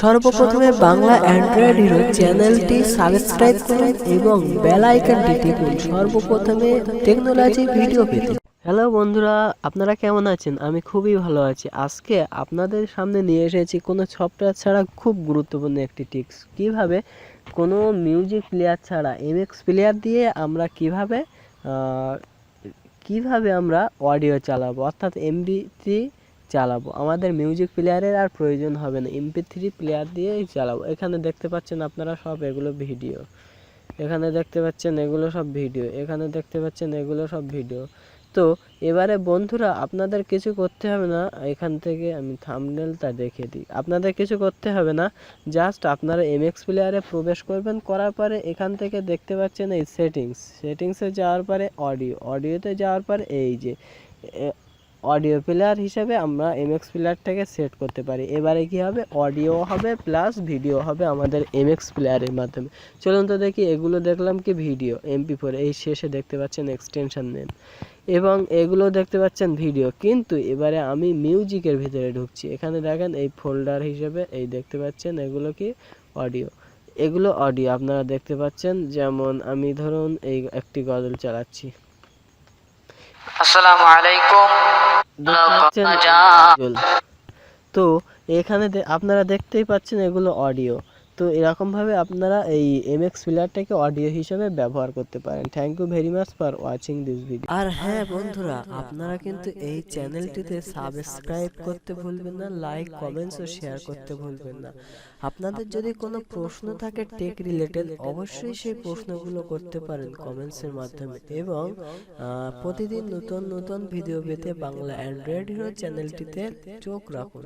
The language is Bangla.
সর্বপ্রথমে বাংলা অ্যান্ড্রয়েড হিরো চ্যানেলটি সাবস্ক্রাইব করুন এবং বেল আইকনটি টিপুন। সর্বপ্রথমে টেকনোলজি ভিডিও পেতে। হ্যালো বন্ধুরা, আপনারা কেমন আছেন? আমি খুবই ভালো আছি। আজকে আপনাদের সামনে নিয়ে এসেছি কোনো সফটওয়্যার ছাড়া খুব গুরুত্বপূর্ণ একটি টিপস। কীভাবে কোনো মিউজিক প্লেয়ার ছাড়া এমএক্স প্লেয়ার দিয়ে আমরা কীভাবে কীভাবে আমরা অডিও চালাবো? অর্থাৎ এমবি চালাবো। আমাদের মিউজিক প্লেয়ারের আর প্রয়োজন হবে না। এমপি থ্রি প্লেয়ার দিয়েই চালাবো। এখানে দেখতে পাচ্ছেন আপনারা সব এগুলো ভিডিও এখানে দেখতে পাচ্ছেন এগুলো সব ভিডিও এখানে দেখতে পাচ্ছেন এগুলো সব ভিডিও তো এবারে বন্ধুরা, আপনাদের কিছু করতে হবে না। এখান থেকে আমি থাম্বনেলটা দেখে দিই। আপনাদের কিছু করতে হবে না। জাস্ট আপনারা এমএক্স প্লেয়ারে প্রবেশ করবেন। করার পরে এখান থেকে দেখতে পাচ্ছেন এই সেটিংস সেটিংসে যাওয়ার পরে অডিও অডিওতে যাওয়ার পরে এই যে অডিও প্লেয়ার হিসেবে আমরা এমএক্স প্লেয়ারটাকে সেট করতে পারি। এবারে কি হবে? অডিও হবে প্লাস ভিডিও হবে আমাদের এমএক্স প্লেয়ারের মাধ্যমে। চলুন তো দেখি, এগুলো দেখলাম কি ভিডিও এমপি ফোর এই শেষে দেখতে পাচ্ছেন এক্সটেনশন নেন এবং এগুলো দেখতে পাচ্ছেন ভিডিও কিন্তু এবারে আমি মিউজিকের ভিতরে ঢুকছি। এখানে দেখেন এই ফোল্ডার হিসেবে এই দেখতে পাচ্ছেন এগুলো কি? অডিও এগুলো অডিও আপনারা দেখতে পাচ্ছেন, যেমন আমি ধরুন এই একটি গজল চালাচ্ছি। আসসালামু আলাইকুম। তো এখানে আপনারা দেখতেই পাচ্ছেন এগুলো অডিও তো এরকম ভাবে আপনারা এই এম এক্স প্লেয়ারটাকে অডিও হিসেবে ব্যবহার করতে পারেন। Thank you very much for watching this video আর হ্যাঁ বন্ধুরা আপনারা কিন্তু এই চ্যানেলটিতে সাবস্ক্রাইব করতে ভুলবেন না লাইক কমেন্টস ও শেয়ার করতে ভুলবেন না। আপনাদের যদি কোনো প্রশ্ন থাকে টেক রিলেটেড অবশ্যই সেই প্রশ্নগুলো করতে পারেন কমেন্টসের মাধ্যমে। এবং প্রতিদিন নতুন নতুন ভিডিও পেতে বাংলা অ্যান্ড্রয়েড হিরো চ্যানেলটিতে চোখ রাখুন।